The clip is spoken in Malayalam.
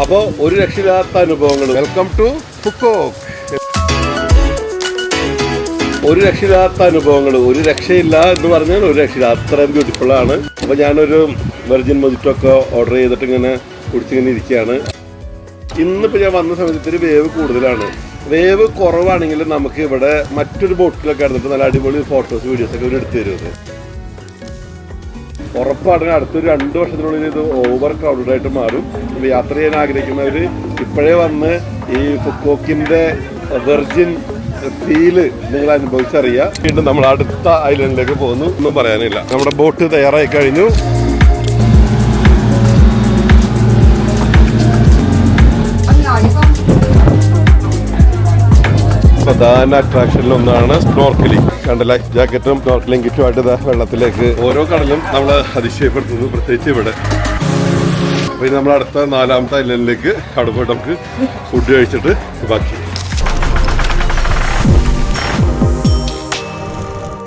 അപ്പോൾ ഒരു രക്ഷയില്ലാത്ത അനുഭവങ്ങൾ വെൽക്കം ടു ഫുക്കോക്ക് ഒരു രക്ഷയില്ലാത്ത അനുഭവങ്ങൾ ഒരു രക്ഷയില്ല എന്ന് പറഞ്ഞാൽ ഒരു രക്ഷയില്ല അത്രയും ബ്യൂട്ടിഫുൾ ആണ്. അപ്പോൾ ഞാനൊരു വെർജിൻ മൊജിറ്റൊക്കെ ഓർഡർ ചെയ്തിട്ട് ഇങ്ങനെ കുടിച്ചിങ്ങനെ ഇരിക്കുകയാണ്. ഇന്നിപ്പോൾ ഞാൻ വന്ന സമയത്ത് ഒരു വേവ് കൂടുതലാണ്. വേവ് കുറവാണെങ്കിൽ നമുക്ക് ഇവിടെ മറ്റൊരു ബോട്ടിലൊക്കെ എടുത്തിട്ട് നല്ല അടിപൊളി ഫോട്ടോസ് വീഡിയോസ് ഒക്കെ ഇവർ എടുത്തു തരുന്നത് ഉറപ്പാണ് അടുത്തൊരു രണ്ട് വർഷത്തിനുള്ളിൽ ഇത് ഓവർ ക്രൗഡഡ് ആയിട്ട് മാറും. യാത്ര ചെയ്യാൻ ആഗ്രഹിക്കുന്നവർ ഇപ്പോഴേ വന്ന് ഈ ഫുക്കോക്കിന്റെ വെർജിൻ ഫീൽ നിങ്ങൾ അനുഭവിച്ചറിയുക. വീണ്ടും നമ്മൾ അടുത്ത ഐലൻഡിലേക്ക് പോകുന്നു. ഒന്നും പറയാനില്ല. നമ്മുടെ ബോട്ട് തയ്യാറായി കഴിഞ്ഞു. പ്രധാന അട്രാക്ഷനിൽ ഒന്നാണ് സ്നോർക്കലിംഗ് കണ്ട ലൈഫ് ജാക്കറ്റും സ്നോർക്കലിംഗ് കിറ്റുമായിട്ട് വെള്ളത്തിലേക്ക് ഓരോ കടലും നമ്മൾ അതിശയപ്പെടുത്തുന്നു പ്രത്യേകിച്ച് ഇവിടെ. അപ്പോൾ ഇനി നമ്മൾ അടുത്ത നാലാമത്തെ ഐലൻഡിലേക്ക് അവിടെ പോയിട്ട് നമുക്ക് ഫുഡ് കഴിച്ചിട്ട് ബാക്കി.